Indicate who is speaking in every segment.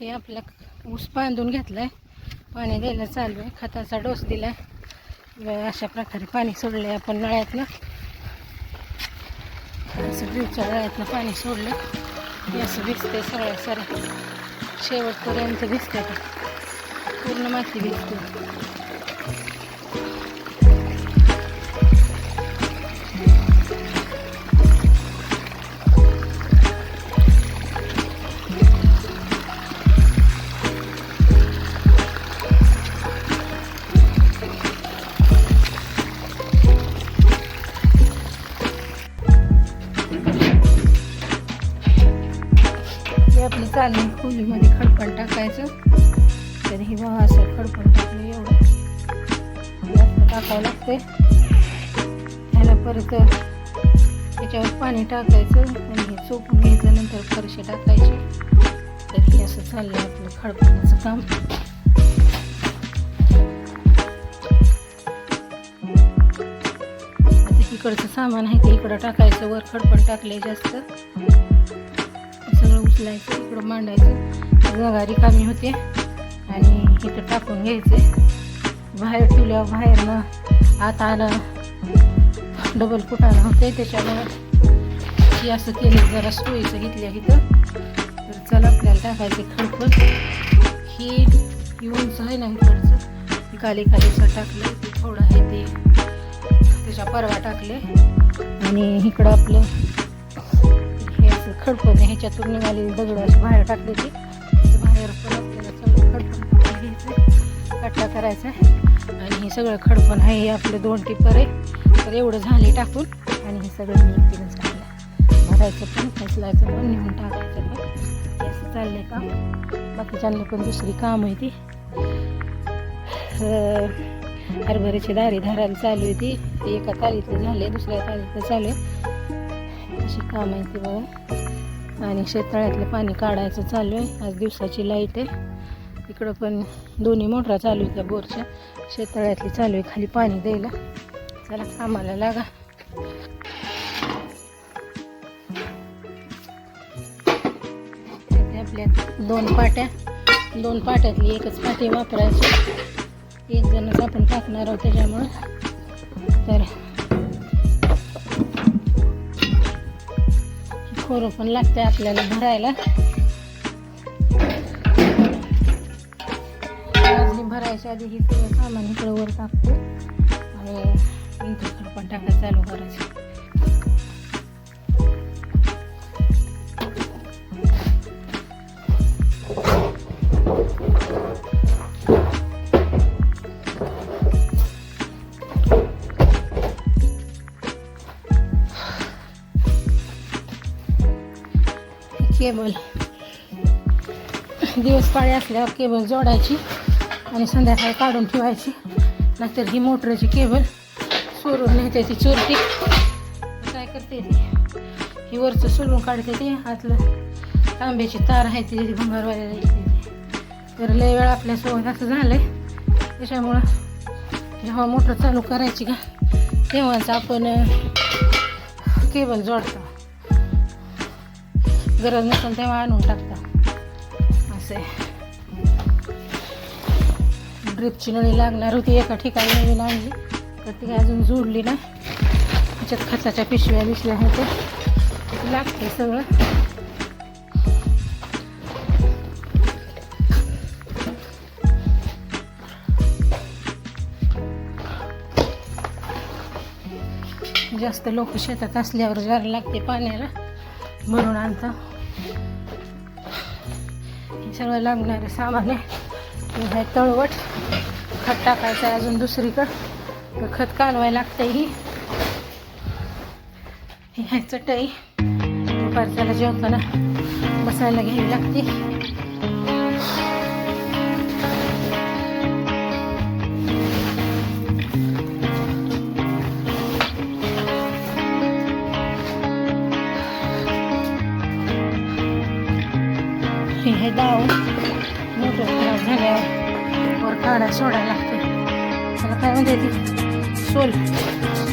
Speaker 1: हे आपला ऊस बांधून घेतलाय. पाणी द्यायला चालू आहे. खताचा डोस दिलाय. अशा प्रकारे पाणी सोडलंय आपण नळ्यातनं. असं ड्रीपच्या नळ्यातनं पाणी सोडलं. हे असं भिजतंय सगळ्या साऱ्या शेवटपर्यंत भिजते पूर्ण माती भिजते आपली चालणी खोलीमध्ये खडपण टाकायचं. तर हे बघा असं खडपण टाकलं एवढं. जास्त टाकावं लागते ह्याला परत त्याच्यावर पाणी टाकायचं आणि हे चोपून घ्यायचं नंतर फरशी टाकायची. तर हे असं चाललं आपलं खडपणाचं काम. आता इकडचं सामान आहे ते इकडं टाकायचं. वर खडपण टाकले जास्त. सगळं उचलायचं इकडं मांडायचं. जागा रिकामी होते. आणि इथं टाकून घ्यायचे. बाहेर ठेवल्यावर बाहेरनं आत आलं डबल कुटाणं होते त्याच्यामुळं. हे असं केलं जरा सोयीचं घेतल्या इथं. तर चला आपल्याला टाकायचे खडपट ही उंच आहे ना इकडचं. ही खाली खालीचं टाकलं ते थोडं आहे ते. त्याच्या परवा टाकले. आणि इकडं आपलं हे खडपणे खडपण ह्याच्यातून निघालेली दगड अशी बाहेर टाकली ते बाहेर पण सगळं खडपण घ्यायचं कट्टा करायचा आणि हे सगळं खडपण आहे हे आपले दोन टिपर आहे. तर एवढं झाले टाकून आणि हे सगळं मी एकटीनंच टाकलं भरायचं पण फसलायचं पण नेऊन टाकायचं पण. हे असं चाललंय काम. बाकीच्यांना पण दुसरी काम आहे ती. हरभऱ्याची दारी धरायला चालू आहे ती. ते एका तालीतलं झाले दुसऱ्या तालीतलं चालू आहे. अशी काम आहे ती बघा. आणि शेततळ्यातलं पाणी काढायचं चालू आहे. आज दिवसाची लाइट आहे. इकडं पण दोन्ही मोटरा चालू आहे त्या बोरच्या. शेततळ्यातली चालू आहे. खाली पाणी द्यायला. चला कामाला लागा. आपल्या दोन पाट्या. दोन पाट्यातली एकच पाटी वापरायची. एक जणच आपण टाकणार आहोत त्याच्यामुळं. तर खोरं पण लागते आपल्याला भरायला. भरायच्या आधी ही सगळं सामान इकडं वर टाकतो. आणि नंतर पण टाकायला चालू करायचं केबल. दिवस पाळी असल्यावर केबल जोडायची आणि संध्याकाळी काढून ठेवायची. नाहीतर ही मोटरची केबल सोडून नेते ती चोरते काय करते ती? ही वरचं सोलून काढते ती आतलं तांब्याची तार आहे ती भंगारवाल्या येते तर लय वेळ आपल्यासोबत असं झालं आहे त्याच्यामुळं जेव्हा मोटर चालू करायची का तेव्हाच आपण केबल जोडतो. गरज नसेल तेव्हा आणून टाकता. असे. ड्रिपची नळी लागणार होती एका ठिकाणी नवीन आणली. तर ती अजून जोडली ना. त्याच्यात खताच्या पिशव्या बिशव्या होते लागते सगळं. जास्त लोक शेतात असल्यावर जायला लागते पाण्याला. म्हणून आणता. सगळं लागणारं सामान आहे. हे आहे तळवट खत टाकायचं आहे अजून दुसरीकडं. तर खत कालवाय लागतंय ही. ही आहे चटई दुपारच्याला जेवताना बसायला घ्यावी लागते. हे गाव मोठं खराब झाल्यावर वर काढा सोडायला लागतो त्याला काय म्हणते ती? सोल.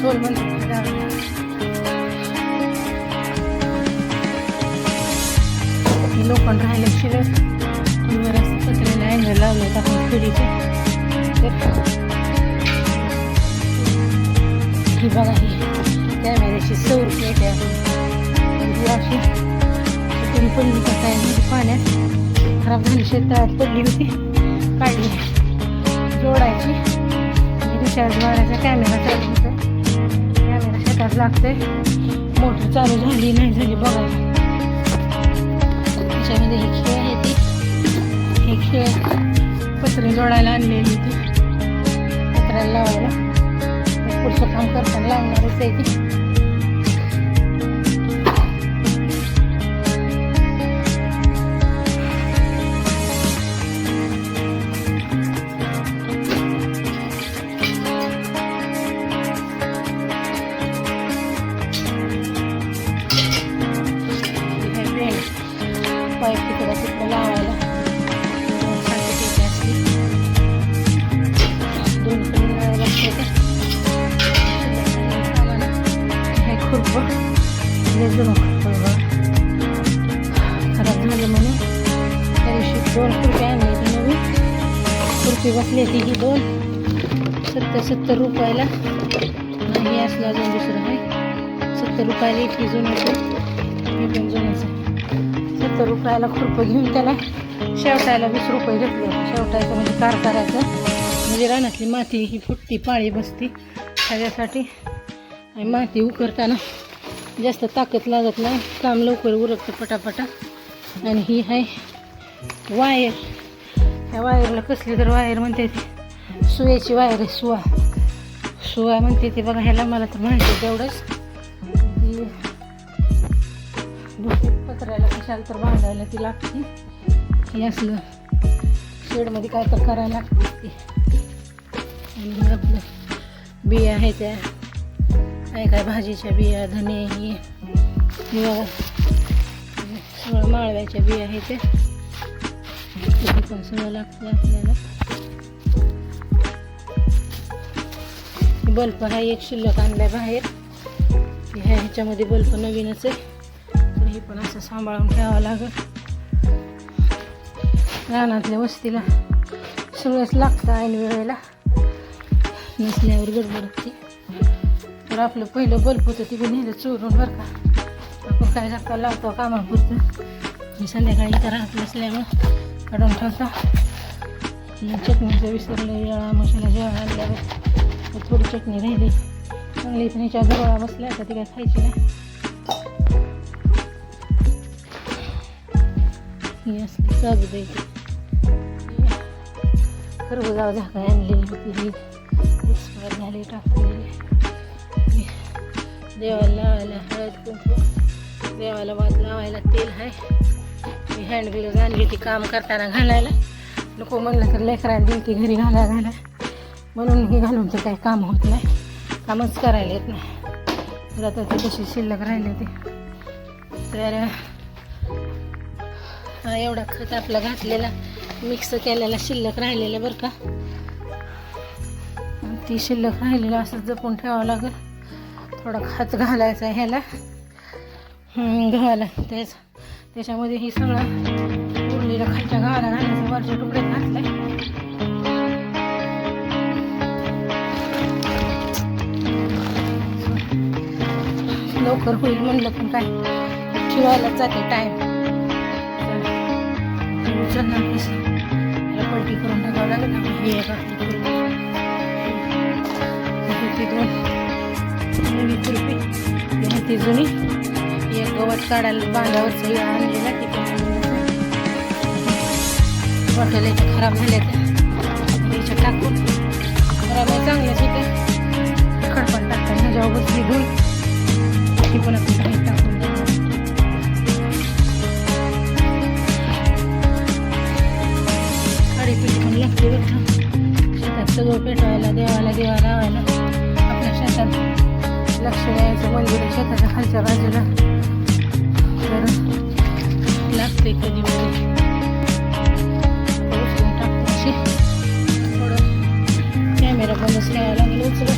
Speaker 1: सोल म्हणते दाव. हे लोखंड राहिले शिरत तुरीचे तर ही बघा ही कॅमेऱ्याची सौर प्लेट आहे. अशी पण पडली का काय म्हणजे पाण्यात खराब झाली शेतात पडली होती. काढली. जोडायची. रिचार्ज मारायचा कॅमेरा चालू होता. कॅमेरा शेतात लागतोय. मोटर चालू झाली नाही झाली बघायला. त्याच्यामध्ये हे खेळ आहे ती. हे खेळ पत्रे जोडायला आणलेली ती पत्र्याला लावायला. पुढचं काम करताना लावणारच आहे ती. ते बसली होती ही दोन. सत्तर सत्तर रुपयाला. आणि हे असलं अजून दुसरं आहे. सत्तर रुपयाला इतकी जुनं मी पण जुनंच सत्तर रुपयाला खुरपं घेऊन त्याला शेवटायला वीस रुपये घेतले. शेवटायचं म्हणजे कार करायचं. म्हणजे रानातली माती ही फुटती पाळी बसती. त्याच्यासाठी आणि माती उकरताना जास्त ताकद लागत नाही. काम लवकर उरकतं पटापटा. आणि ही आहे वायर. ह्या वायरला कसली तर वायर म्हणते ती. सुयाची वायर आहे सुवा सुवा म्हणते ती. बघा ह्याला मला तर माहिती आहे तेवढंच ती दुसरी पत्र्याला कशाला तर बांधायला ती लागते. हे असलं शेडमध्ये काय तर करायला लागते आणि आपलं बिया आहे त्या. काय काय भाजीच्या बिया धने हे. सगळं माळव्याच्या बिया आहे त्या. हे पण सगळं लागतं आपल्याला बल्ब हा एक शिल्लक आणलाय बाहेर. ह्या ह्याच्यामध्ये बल्ब नवीनच आहे. तर हे पण असं सांभाळून ठेवावं लागेल. रानातल्या वस्तीला सगळंच लागतं ऐन वेळेला. नसल्यावर गडबडती तर आपलं पहिलं बल्ब होतं ते नेलं चोरून बरं का. आपण काय जाता लावतो कामापुरतं. मी संध्याकाळी इथं राहत नसल्यामुळं काढून ठेवता चटणीचं विसरलं येळा मशीला जेवण आणल्यावर थोडी चटणी राहिली. चांगली पण ह्याच्या बसल्या आता ती काय खायची नाही. ही असली कागद आहे ती झाकाय झाका आणलेली होती ही? एक्सपायर झाली टाकलेली. देवाला लावायला हळद कुंकू देवाला वात लावायला तेल आहे. मी हँड ग्लोव्ज आणली ती काम करताना घालायला. नको म्हणलं तर लेकरांना दिली ती घरी घाला घाला. म्हणून हे घालून तर काही काम होत नाही. कामच करायला येत नाही. तर आता ते कशी शिल्लक राहिली होती. तर हा एवढा खत आपला घातलेला. मिक्स केलेला शिल्लक राहिलेला बरं का. ती शिल्लक राहिलेलं असं जपून ठेवावं लागेल. थोडा खत घालायचा ह्याला. घालायला गव्हाला तेच. त्याच्यामध्ये ही सगळं उरलेलं खालच्या गावाला घालायचं वरच्या तुकड्यात घातलंय लवकर होईल म्हणलं पण काय? ठेवायलाच जाते टाईम उचलणार कसं? याला पलटी करून टाकावं लागेल ना? हे एक आपली दोन नवी खुरपी ही जुनी एक गवत काढायला बांधावरचं हे आणलेला ती बॉटल याच्या खराब झाल्या त्या याच्या टाकून. खराब आहे चांगल्याच होत्या खडपण टाकतात ह्याच्यावर बसली धुई ती पण आपण काही टाकून खाडीपीठ पण लागते बरं शेतात सगळं पेटवायला देवाला देवा लावायला. आपल्या शेतात लक्ष द्यायचं मंदिर शेताच्या खालच्या बाजूला. तर लागते कधी मध्ये थोडं कॅमेरा बंदच ठेवायला लागेल. उचल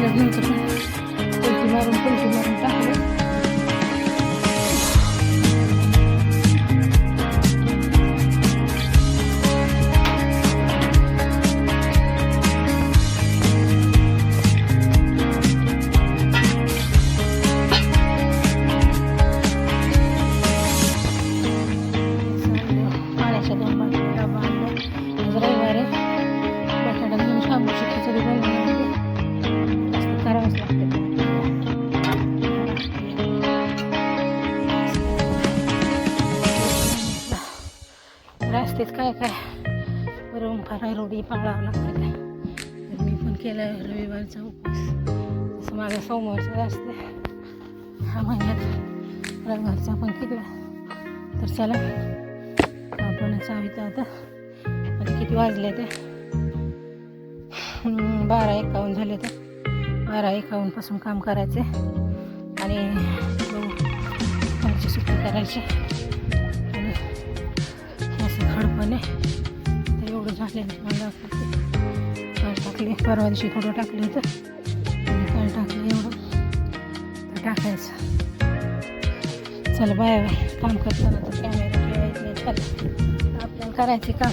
Speaker 1: बसलंच नव्हतं पण पलटी काय काय? बरं फार रोडी पाळावं लागतं तर मी पण केला रविवारचा उपवास. तसं माझा सोमवारचा असते. ह्या महिन्यात रविवारचा पण केला तर चला आपण चावित आता. आता किती वाजले ते? बारा एकावन्न झाले तर बारा एकावन्नपासून काम करायचे आणि हो, बघू सुट्टी करायची. झाले. तर एवढं झालेलं मला काल टाकले? परवा दिवशी थोडं टाकलं होतं. आणि काल टाकलं एवढं? तर टाकायचं. चल बाय बाय. काम करताना तर कॅमेरा ठेवायचं नाही. चल. आपल्याला करायचे काम.